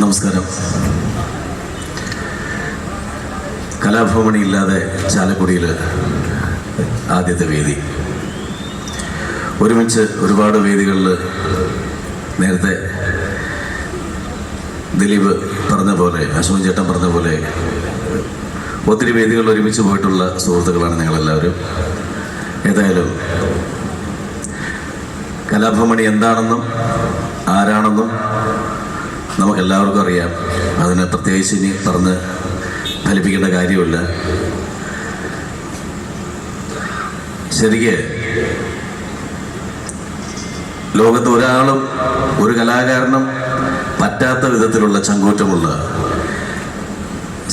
നമസ്കാരം. കലാഭവമണി ഇല്ലാതെ ചാലക്കുടിയിൽ ആദ്യത്തെ വേദി. ഒരുമിച്ച് ഒരുപാട് വേദികളിൽ നേരത്തെ ദിലീപ് പറഞ്ഞ പോലെ അശോകൻ ചേട്ടൻ പറഞ്ഞ പോലെ ഒത്തിരി വേദികളിൽ ഒരുമിച്ച് പോയിട്ടുള്ള സുഹൃത്തുക്കളാണ് നിങ്ങളെല്ലാവരും. ഏതായാലും കലാഭവണി എന്താണെന്നും ആരാണെന്നും നമുക്കെല്ലാവർക്കും അറിയാം. അതിനെ പ്രത്യേകിച്ച് ഇനി പറഞ്ഞ് ഫലിപ്പിക്കേണ്ട കാര്യമില്ല. ശരിക്ക് ലോകത്ത് ഒരാളും ഒരു കലാകാരനും പറ്റാത്ത വിധത്തിലുള്ള ചങ്കൂറ്റമുള്ള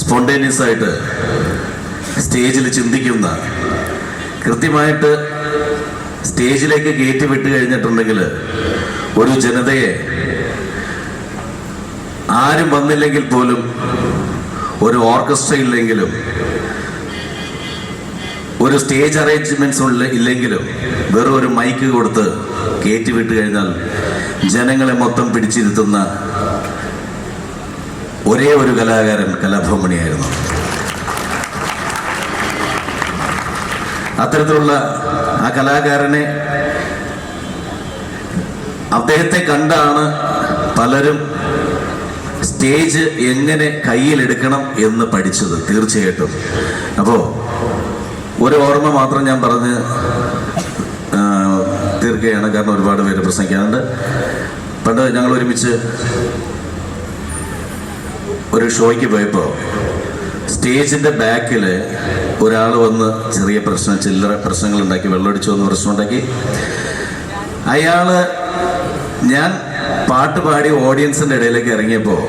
സ്പോണ്ടേനിയസ് ആയിട്ട് സ്റ്റേജിൽ ചിന്തിക്കുന്ന കൃത്യമായിട്ട് സ്റ്റേജിലേക്ക് കയറ്റി വിട്ട് കഴിഞ്ഞിട്ടുണ്ടെങ്കിൽ ഒരു ജനതയെ ആരും വന്നില്ലെങ്കിൽ പോലും ഒരു ഓർക്കസ്ട്ര ഇല്ലെങ്കിലും ഒരു സ്റ്റേജ് അറേഞ്ച്മെന്റ്സ് ഇല്ലെങ്കിലും വെറും ഒരു മൈക്ക് കൊടുത്ത് കയറ്റി വിട്ട് കഴിഞ്ഞാൽ ജനങ്ങളെ മൊത്തം പിടിച്ചിരുത്തുന്ന ഒരേ ഒരു കലാകാരൻ കലാഭവമണിയായിരുന്നു അത്തരത്തിലുള്ള ആ കലാകാരനെ അദ്ദേഹത്തെ കണ്ടാണ് പലരും സ്റ്റേജ് എങ്ങനെ കയ്യിലെടുക്കണം എന്ന് പഠിച്ചത് തീർച്ചയായിട്ടും. അപ്പോൾ ഒരു ഓർമ്മ മാത്രം ഞാൻ പറഞ്ഞ് തീർക്കുകയാണ്. കാരണം ഒരുപാട് പേര് പ്രസംഗിക്കാറുണ്ട്. പണ്ട് ഞങ്ങൾ ഒരുമിച്ച് ഒരു ഷോയ്ക്ക് പോയപ്പോൾ സ്റ്റേജിന്റെ ബാക്കിൽ ഒരാൾ വന്ന് ചെറിയ പ്രശ്നം ചില്ലറ പ്രശ്നങ്ങൾ ഉണ്ടാക്കി വെള്ളമടിച്ചു വന്ന് പ്രശ്നം ഉണ്ടാക്കി അയാൾ ഞാൻ പാട്ട് പാടി ഓഡിയൻസിന്റെ ഇടയിലേക്ക് ഇറങ്ങിയപ്പോൾ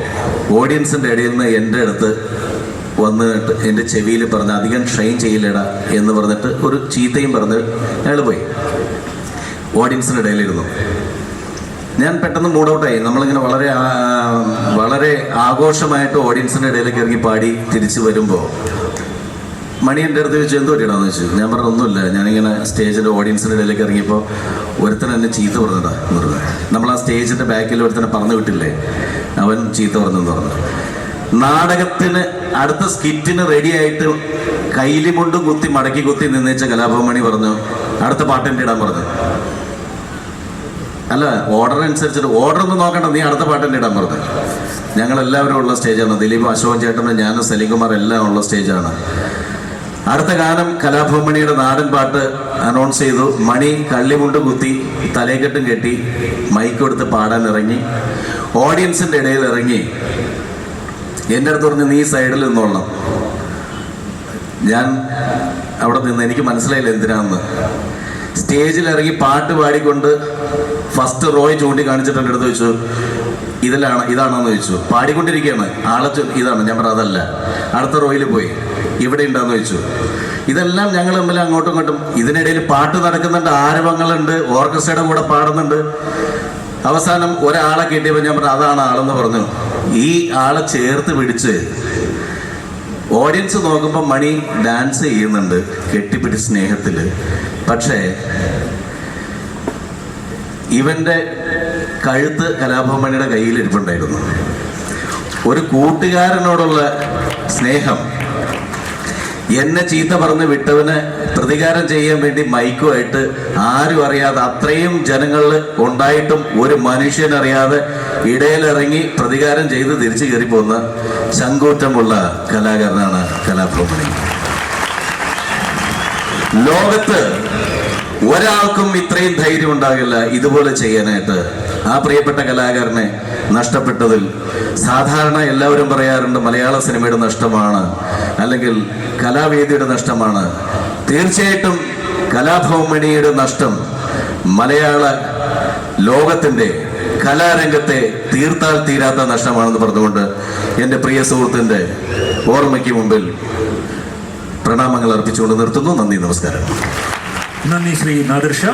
ഓഡിയൻസിന്റെ ഇടയിൽ നിന്ന് എന്റെ അടുത്ത് വന്നിട്ട് എന്റെ ചെവിയിൽ പറഞ്ഞ് അധികം ട്രെയിൻ ചെയ്യില്ലടാ എന്ന് പറഞ്ഞിട്ട് ഒരു ചീത്തയും പറഞ്ഞ് അയാൾ പോയി. ഓഡിയൻസിന്റെ ഇടയിലിരുന്നു. ഞാൻ പെട്ടെന്ന് മൂഡ് ഔട്ടായി നമ്മളിങ്ങനെ വളരെ വളരെ ആഘോഷമായിട്ട് ഓഡിയൻസിന്റെ ഇടയിലേക്ക് ഇറങ്ങി പാടി തിരിച്ചു വരുമ്പോൾ മണി എന്റെ അടുത്ത് ചോദിച്ചു എന്ത് പറ്റിയിടാന്ന് ചോദിച്ചു. ഞാൻ പറഞ്ഞു ഒന്നുമില്ല. ഞാനിങ്ങനെ സ്റ്റേജിന്റെ ഓഡിയൻസിന്റെ ഇടയിലേക്ക് ഇറങ്ങിയപ്പോൾ ഒരുത്തൻ എന്നെ ചീത്ത പറഞ്ഞതാ എന്ന് പറഞ്ഞു നമ്മൾ ആ സ്റ്റേജിന്റെ ബാക്കിൽ ഒരുത്തനെ പറഞ്ഞു വിട്ടില്ലേ? അവൻ ചീത്ത പറഞ്ഞെന്ന് പറഞ്ഞു. നാടകത്തിന് അടുത്ത സ്കിറ്റിന് റെഡി ആയിട്ട് കൈലി കൊണ്ടും കുത്തി മടക്കി കുത്തി നിന്നേച്ച കലാഭവമണി പറഞ്ഞു അടുത്ത പാട്ട് എന്റെ ഇടാൻ പറഞ്ഞു. അല്ല ഓർഡർ അനുസരിച്ചിട്ട് ഓർഡർ ഒന്നും നോക്കണ്ട നീ അടുത്ത പാട്ട് എന്റെ ഇടാൻ പറഞ്ഞു. ഞങ്ങൾ എല്ലാവരും ഉള്ള സ്റ്റേജാണ് ദിലീപ് അശോകൻ ചേട്ടനും ഞാനും സലീംകുമാർ എല്ലാം ഉള്ള സ്റ്റേജാണ് അടുത്ത ഗാനം കലാഭവമണിയുടെ നാടൻ പാട്ട് അനൗൺസ് ചെയ്തു. മണി കള്ളിമുണ്ട് കുത്തി തലേക്കെട്ടും കെട്ടി മൈക്ക് കൊടുത്ത് പാടാൻ ഇറങ്ങി. ഓഡിയൻസിന്റെ ഇടയിൽ ഇറങ്ങി. എന്റെ അടുത്ത് പറഞ്ഞ് നീ സൈഡിൽ നിന്നോളണം. ഞാൻ അവിടെ നിന്ന് എനിക്ക് മനസ്സിലായില്ല എന്തിനാന്ന്. സ്റ്റേജിൽ ഇറങ്ങി പാട്ട് പാടിക്കൊണ്ട് ഫസ്റ്റ് റോയ് ചൂണ്ടിക്കാണിച്ചിട്ട് എന്റെ അടുത്ത് ചോദിച്ചു ഇതിലാണ് ഇതാണെന്ന് ചോദിച്ചു. പാടിക്കൊണ്ടിരിക്കുകയാണ്. ആളെ ഇതാണ്. ഞാൻ പറഞ്ഞ അതല്ല. അടുത്ത റോയിൽ പോയി. ഇവിടെ ഉണ്ടാന്ന് ചോദിച്ചു. ഇതെല്ലാം ഞങ്ങൾ തമ്മിൽ അങ്ങോട്ടും ഇങ്ങോട്ടും ഇതിനിടയിൽ പാട്ട് നടക്കുന്നുണ്ട്. ആരവങ്ങളുണ്ട്. ഓർക്കസ്ട്രയുടെ കൂടെ പാടുന്നുണ്ട്. അവസാനം ഒരാളെ കിട്ടിയപ്പോൾ ഞാൻ പറഞ്ഞു അതാണ് ആളെന്ന് പറഞ്ഞു. ഈ ആളെ ചേർത്ത് പിടിച്ച് ഓഡിയൻസ് നോക്കുമ്പോൾ മണി ഡാൻസ് ചെയ്യുന്നുണ്ട്. കെട്ടിപ്പിടി സ്നേഹത്തിൽ പക്ഷേ ഇവന്റെ കഴുത്ത് കലാഭവമണിയുടെ കയ്യിൽ ഇരിപ്പുണ്ടായിരുന്നു. ഒരു കൂട്ടുകാരനോടുള്ള സ്നേഹം എന്നെ ചീത്ത പറഞ്ഞ് വിട്ടവന് പ്രതികാരം ചെയ്യാൻ വേണ്ടി മൈക്കുമായിട്ട് ആരും അറിയാതെ അത്രയും ജനങ്ങളിൽ ഉണ്ടായിട്ടും ഒരു മനുഷ്യനറിയാതെ ഇടയിലിറങ്ങി പ്രതികാരം ചെയ്ത് തിരിച്ചു കയറി പോകുന്ന ചങ്കൂറ്റമുള്ള കലാകാരനാണ് കലാഭവമണി ലോകത്ത് ഒരാൾക്കും ഇത്രയും ധൈര്യം ഉണ്ടാകില്ല ഇതുപോലെ ചെയ്യാനായിട്ട്. ആ പ്രിയപ്പെട്ട കലാകാരനെ നഷ്ടപ്പെട്ടതിൽ സാധാരണ എല്ലാവരും പറയാറുണ്ട് മലയാള സിനിമയുടെ നഷ്ടമാണ് അല്ലെങ്കിൽ കലാവേദിയുടെ നഷ്ടമാണ്. തീർച്ചയായിട്ടും കലാഭവമണിയുടെ നഷ്ടം മലയാള ലോകത്തിന്റെ കലാരംഗത്തെ തീർത്താൽ തീരാത്ത നഷ്ടമാണെന്ന് പറഞ്ഞുകൊണ്ട് എന്റെ പ്രിയ സുഹൃത്തിന്റെ ഓർമ്മയ്ക്ക് മുമ്പിൽ പ്രണാമങ്ങൾ അർപ്പിച്ചുകൊണ്ട് നിർത്തുന്നു. നന്ദി നമസ്കാരം. നന്ദി ശ്രീ നാദിർഷ.